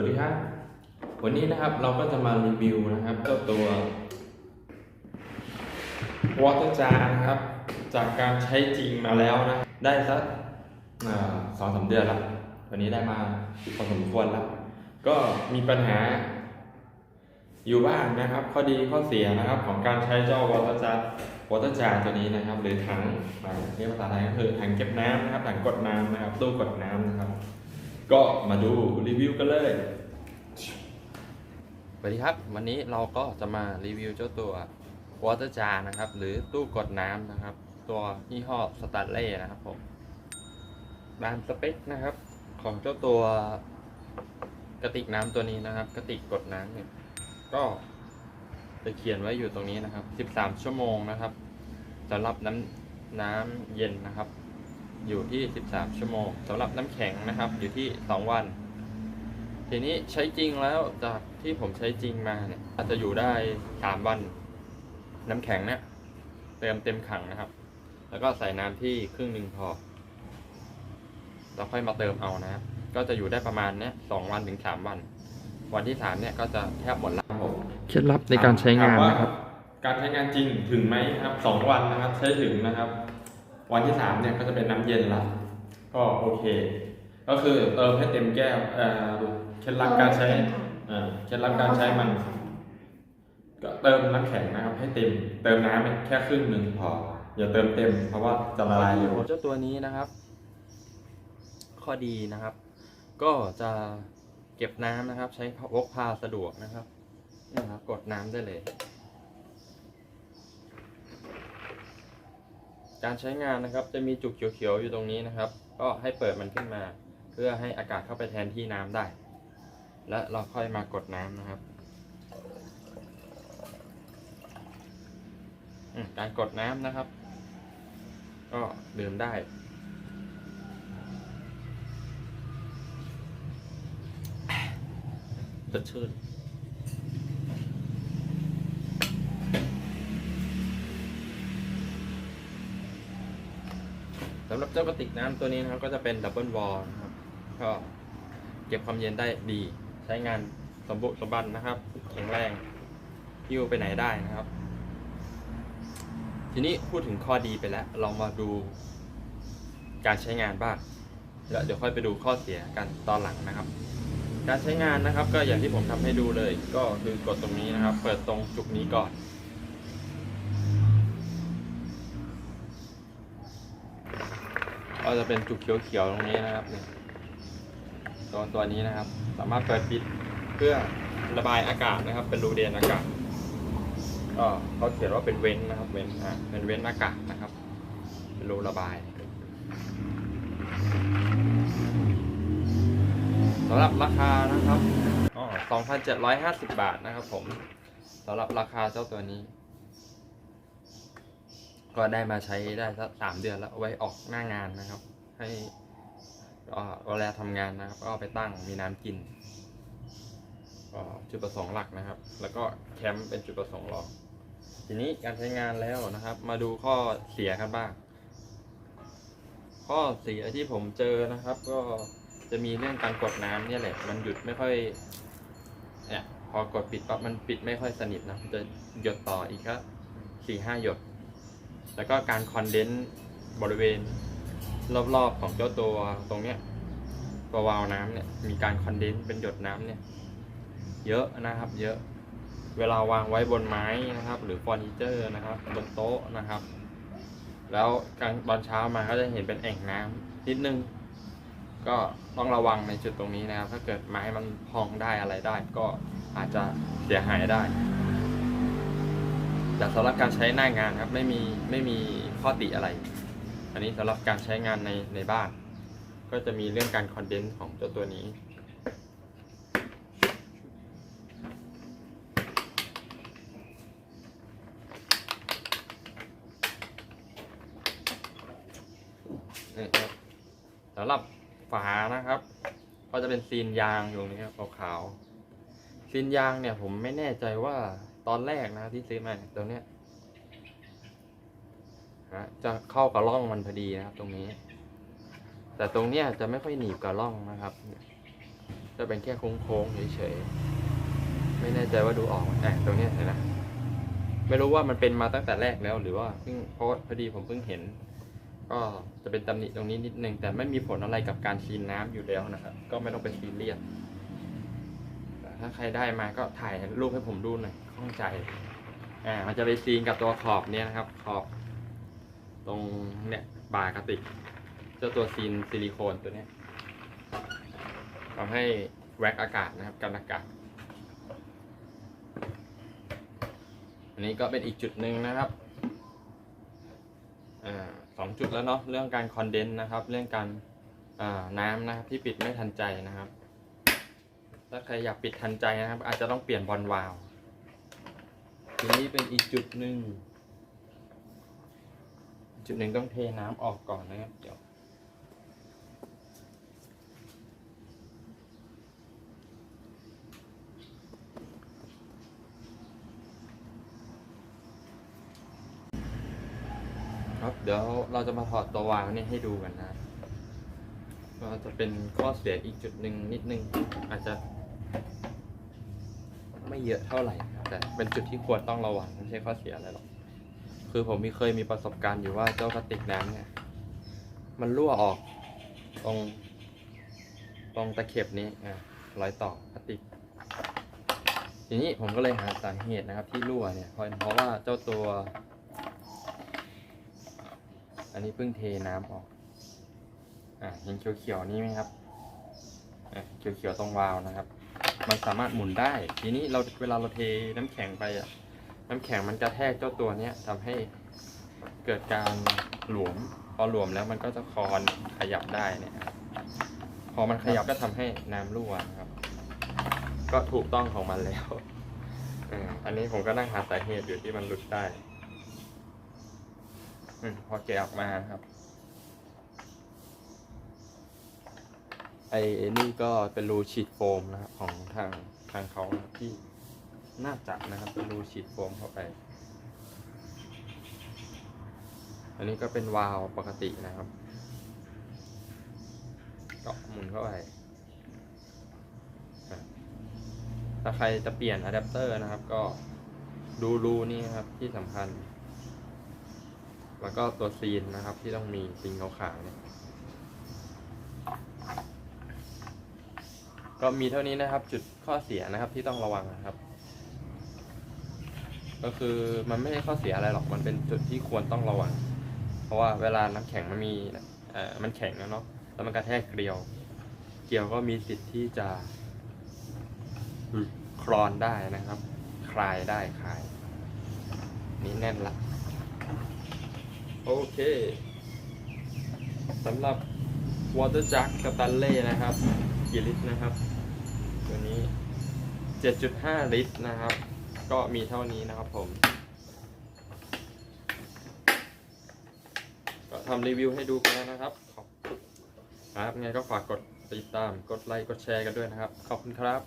วัสดีครับ วันนี้นะครับเราก็จะมารีวิวนะครับเจ้าตัว Water Jar นะครับ จากการใช้จริงมาแล้วนะ ได้สักสองสามเดือนแล้ววันนี้ได้มาพอสมควรแล้วก็มีปัญหาอยู่บ้างนะครับ ข้อดีข้อเสียนะครับของการใช้เจ้า Water Jar Water Jar ตัวนี้นะครับ หรือถังเรียกภาษาไทยก็คือถังเก็บน้ำนะครับถังกดน้ำนะครับตู้กดน้ำนะครับ ก็มาดูรีวิวกันเลย สวัสดีครับ วันนี้เราก็จะมารีวิวเจ้าตัว Water Jar นะครับ หรือตู้กดน้ำนะครับ ตัวยี่ห้อสตาร์เล่นะครับผมตามสเปคนะครับ ของเจ้าตัวกระติกน้ำตัวนี้นะครับ กระติกกดน้ำเนี่ยก็จะเขียนไว้อยู่ตรงนี้นะครับ 13 ชั่วโมงนะครับสำหรับน้ำน้ำเย็นนะครับ อยู่ที่ 13 ชั่วโมงสำหรับน้ำแข็งนะครับอยู่ที่ 2 วัน ทีนี้ใช้จริงแล้วจากที่ผมใช้จริงมาเนี่ยอาจจะอยู่ได้ 3 วัน น้ำแข็งเนี่ยเติมเต็มขังนะครับ แล้วก็ใส่น้ำที่ครึ่งหนึ่งพอเราค่อยมาเติมเอานะครับ ก็จะอยู่ได้ประมาณเนี้ยสองวันถึงสามวัน วันที่สามเนี่ยก็จะแทบหมดแล้วครับผมเคล็ดลับในการใช้งานถมว่นะครับการใช้งานจริงถึงไหมครับสองวันนะครับ ใช้ถึงนะครับ วันที่สามเนี่ยก็จะเป็นน้ำเย็นละก็โอเค ก็คือเติมให้เต็มแก้วเอ่อเคล็ดลับการใช้เอ่อเคล็ดลับการใช้มัน ก็เติมน้ำแข็งนะครับให้เต็ม เติมน้ำแค่ครึ่งหนึ่งพออย่าเติมเต็มเพราะว่าจะละลายเร็วเจ้าตัวนี้นะครับ ข้อดีนะครับ ก็จะเก็บน้ำนะครับ ใช้พกพาสะดวกนะครับนี่นะครับ กดน้ำได้เลย การใช้งานนะครับจะมีจุกเขียวๆอยู่ตรงนี้นะครับ ก็ให้เปิดมันขึ้นมา เพื่อให้อากาศเข้าไปแทนที่น้ำได้ และเราค่อยมากดน้ำนะครับ การกดน้ำนะครับ ก็ดื่มได้สดชื่นำหรับเจ้ากระติกน้ำตัวนี้นะครับก็จะเป็นดับเบิลวอลนะครับก็เก็บความเย็นได้ดี ใช้งานสมบุสมบันนะครับแข็งแรงหิ้วไปไหนได้นะครับ ทีนี้พูดถึงข้อดีไปแล้วเรามาดูการใช้งานบ้างแล้วเดี๋ยวค่อยไปดูข้อเสียกันตอนหลังนะครับ การใช้งานนะครับก็อย่างที่ผมทำให้ดูเลย ก็คือกดตรงนี้นะครับ เปิดตรงจุกนี้ก่อน ก็จะเป็นจุกเขียวๆตรงนี้นะครับเนี่ยตัวตัวนี้นะครับ สามารถเปิดปิดเพื่อระบายอากาศนะครับ เป็นรูเดนอากาศก็เขาเขียนว่าเป็นเว้นนะครับ เว้นอ่าเป็นเว้นอากาศนะครับ เป็นรูระบายสำหรับราคานะครับอ๋อ2,750 บาทนะครับผมสำหรับราคาเจ้าตัวนี้ ก็ได้มาใช้ได้สักสามเดือนแล้วไว้ออกหน้างานนะครับ ให้ก็เวลาทำงานนะครับ ก็ไปตั้งมีน้ำกินก็จุดประสงค์หลักนะครับ แล้วก็แคมป์เป็นจุดประสงค์รองทีนี้การใช้งานแล้วนะครับ มาดูข้อเสียกันบ้าง ข้อเสียที่ผมเจอนะครับ ก็จะมีเรื่องการกดน้ำเนี่ยแหละ มันหยุดไม่ค่อยเนี่ยพอกดปิดปั๊บมันปิดไม่ค่อยสนิทนะมันจะหยดต่ออีกครับสี่ห้าหยด แล้วก็การคอนเดนซ์บริเวณรอบๆของเจ้าตัวตรงเนี้ยตัววาล์วน้ำเนี่ยมีการคอนเดนซ์เป็นหยดน้ำเนี่ยเยอะนะครับเยอะเวลาวางไว้บนไม้นะครับ หรือเฟอร์นิเจอร์นะครับบนโต๊ะนะครับ แล้วกลางตอนเช้ามาก็จะเห็นเป็นแอ่งน้ำนิดนึง ก็ต้องระวังในจุดตรงนี้นะครับ ถ้าเกิดไม้มันพองได้อะไรได้ก็อาจจะเสียหายได้ แต่สำหรับการใช้หน้างานครับไม่มีไม่มีข้อติอะไร อันนี้สำหรับการใช้งานในในบ้าน ก็จะมีเรื่องการคอนเดนซ์ของเจ้าตัวนี้นี่ครับสำหรับฝานะครับ ก็จะเป็นซีนยางอยู่ตรงนี้ครับขาวๆซีนยางเนี่ยผมไม่แน่ใจว่า ตอนแรกนะที่ซื้อมาตัวเนี้ยนะจะเข้ากับร่องมันพอดีนะครับ ตรงนี้ แต่ตรงเนี้ยจะไม่ค่อยหนีบกับร่องนะครับ จะเป็นแค่โค้งๆเฉยๆไม่แน่ใจว่าดูออกไหมอะตรงเนี้ยเห็นไหมไม่รู้ว่ามันเป็นมาตั้งแต่แรกแล้ว หรือว่าเพิ่งเพราะพอดีผมเพิ่งเห็น ก็จะเป็นตำหนิตรงนี้นิดนึงแต่ไม่มีผลอะไรกับการคลีนน้ำอยู่แล้วนะครับ ก็ไม่ต้องไปซีเรียส ถ้าใครได้มาก็ถ่ายรูปให้ผมดูหน่อยข้องใจอ่ามันจะไปซีนกับตัวขอบเนี่ยนะครับ ขอบ ตรงเนี่ยบากระติกเจ้าตัวซีนซิลิโคนตัวเนี้ยทำให้แวกอากาศนะครับกันอากาศอันนี้ก็เป็นอีกจุดหนึ่งนะครับอ่าสองจุดแล้วเนาะเรื่องการคอนเดนส์นะครับ เรื่องการอ่าน้ำนะครับที่ปิดไม่ทันใจนะครับ ถ้าใครอยากปิดทันใจนะครับ อาจจะต้องเปลี่ยนบอลวาล์วทีนี้เป็นอีกจุดหนึ่งจุดหนึ่งต้องเทน้ำออกก่อนนะครับเดี๋ยวครับเดี๋ยวเราจะมาถอดตัววาล์วนี่ให้ดูกันนะก็จะเป็นข้อเสียอีกจุดหนึ่งนิดนึงอาจจะ ไม่เยอะเท่าไหร่ครับแต่เป็นจุดที่ควรต้องระวังไม่ใช่ข้อเสียอะไรหรอก คือผมมีเคยมีประสบการณ์อยู่ว่าเจ้ากระติกน้ำเนี่ย มันรั่วออกตรง ตรงตะเข็บนี้อะรอยต่อพลาสติก ทีนี้ผมก็เลยหาสาเหตุนะครับ ที่รั่วเนี่ยเพราะเพราะว่าเจ้าตัว อันนี้เพิ่งเทน้ำออกอ่าเห็นเขียวๆนี่ไหมครับอะเขียวๆตรงวาล์วนะครับ มันสามารถหมุนได้ ทีนี้เราเวลาเราเทน้ำแข็งไปอะน้ำแข็งมันกระแทกเจ้าตัวเนี้ยทำให้เกิดการหลวม พอหลวมแล้วมันก็จะคอนขยับได้เนี่ยพอมันขยับก็ทำให้น้ำรั่วนะครับ ก็ถูกต้องของมันแล้วอันนี้ผมก็นั่งหาสาเหตุอยู่ที่มันหลุดได้อพอแกะออกมาครับ ไอ้นี่ก็เป็นรูฉีดโฟมนะครับของทางทางเขาที่น่าจะนะครับเป็นรูฉีดโฟมเข้าไป อันนี้ก็เป็นวาล์วปกตินะครับเจาะหมุนเข้าไปถ้าใครจะเปลี่ยนอะแดปเตอร์นะครับ ก็ดูรูนี่ครับที่สำคัญ แล้วก็ตัวซีนนะครับที่ต้องมีซีนขาวๆเนี่ย ก็มีเท่านี้นะครับ จุดข้อเสียนะครับที่ต้องระวังนะครับ ก็คือมันไม่ใช่ข้อเสียอะไรหรอกมันเป็นจุดที่ควรต้องระวัง เพราะว่าเวลาน้ำแข็งมันมีเอ่อมันแข็งนะเนาะแล้วมันกระแทกเกลียว เกลียวก็มีสิทธิ์ที่จะคลอนได้นะครับ คลายได้คลาย นี่แน่นละโอเคสำหรับ Water Jug กับตันเล่นะครับกี่ลิตรนะครับ 7.5 ลิตรนะครับ ก็มีเท่านี้นะครับผม ก็ทำรีวิวให้ดูกันแล้วนะครับ ขอบคุณครับไงก็ฝากกดติดตาม กดไลค์ กดแชร์กันด้วยนะครับ ขอบคุณครับ